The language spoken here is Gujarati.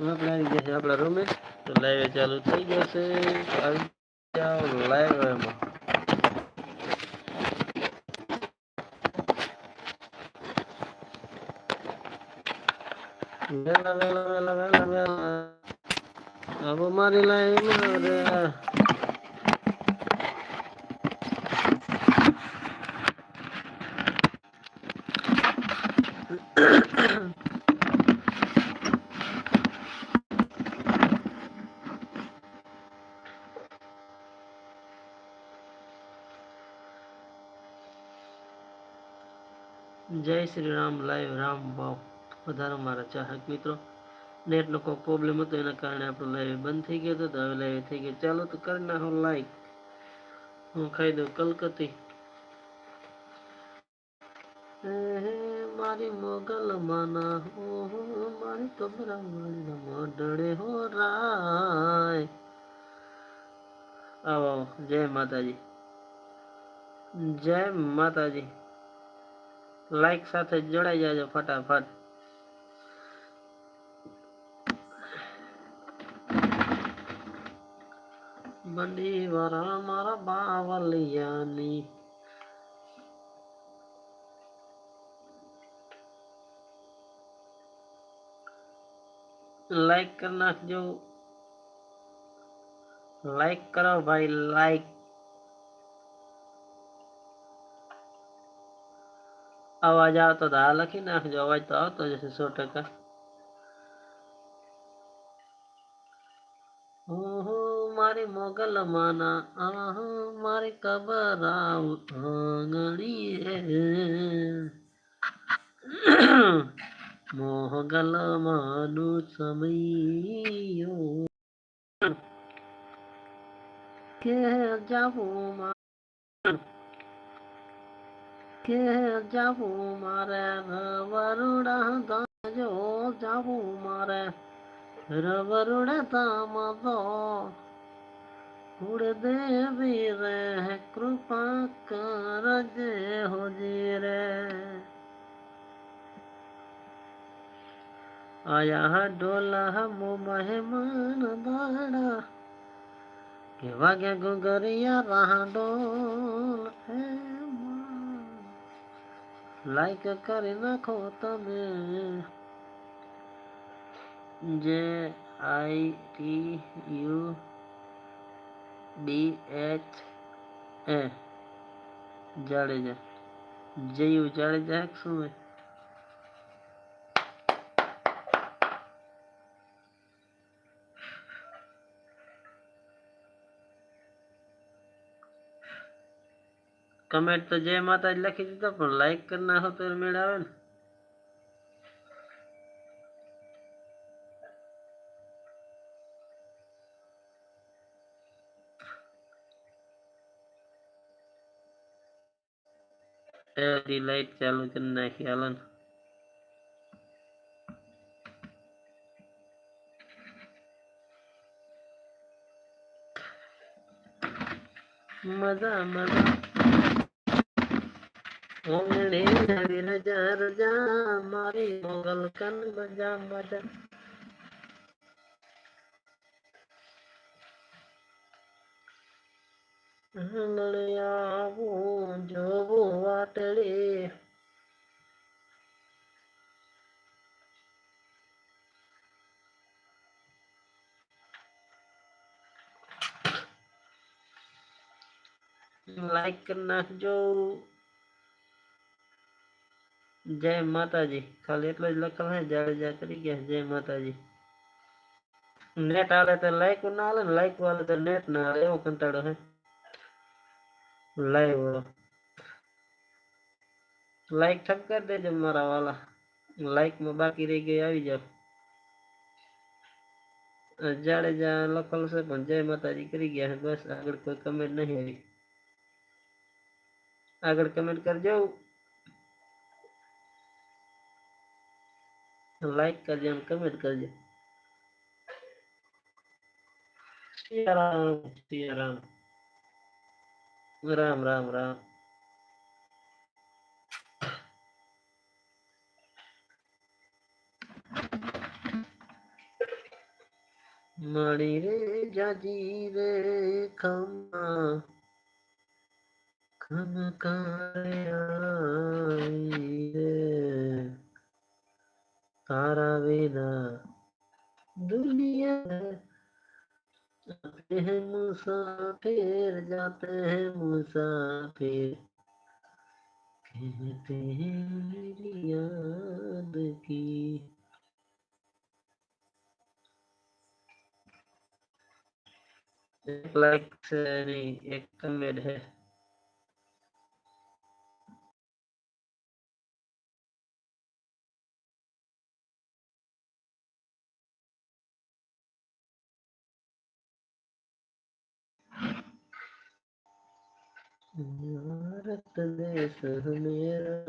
આપણે આવી ગયા છે આપણા રૂમે તો લાઈવે ચાલુ થઈ ગયો છે આવી જાઓ લાઈવ એમાં વેલા વેલા વેલા વેલા વેલા હવે મારી લાઈવ જય શ્રી રામ લાઈવ રામ બોક વધારો મારા ચાહક મિત્રો નેટનો કોઈ પ્રોબ્લેમ હતો એના કારણે આપણો લાઈવ બંધ થઈ ગયો હતો તો હવે લાઈવ થઈ ગયો ચાલો તો કરી નાખો લાઈક હું ખાઈ દઉં કલકત્તી મારી મોગલ માના હો મારી કબરા વાળી મોઢડે હો રાય આવો જય માતાજી જય માતાજી Like sa teju daya jafat-dafat, mandi wara mara bawal iyan like karna ju, like karna by like. आवाज आ तो दाल लखी ना जो आवाज तो आ तो जैसे सोट का मारी मोगल माना आह मारी कबर आंगनी है मोहगल मानु समय के जाऊ मा કે જાવું મારે રવરુડા જો જાવું મારે રવરુડતામાં તો કુળ દેવી રે કૃપા કરજે હોજી રે આયા ડોલા મો મહેમાન દાડા કેવા ગયા ગુગરિયા રાહ ડોલ હે લાઈક કરી નાખો તમે જે I T U D H A Jadeja જયું Jadeja શું હોય कमेंट तो जय माता लखी दी तो लाइक करना हो तो मेड़ा लाइट चालू करना ख्याल मजा मजा ઓમણે નવી રજા મારી મોગલ બજા બજા આવું જોવું વાટડી લાઈક કરી નાખજો जय माता जी खाली એટલો જ લખો હે જય જય કરી ગયા હે જય માતાજી નેતાલે તો લાઈક ન આવલ ને લાઈક વાલો તો નેટ ના એવું કરતા હો લાઈવ લાઈક ઠક કર દેજો મારા વાલા લાઈક માં બાકી રહી ગઈ આવી જાવ જળ જાળ લખો લસ પણ જય માતાજી કરી ગયા હે બસ આગળ કોઈ કમેન્ટ નહીં આવી આગળ કમેન્ટ કરજો लाइक कर दिया कमेंट कर दिया राम राम राम राम रे जाजी रे खमा खम कार्या तारा बिना दुनिया जाते मुसाफिर जाते हैं मुसाफिर कहते हैं मेरी याद की एक लाइक से नहीं एक कमेंट है Señora, te de esa manera.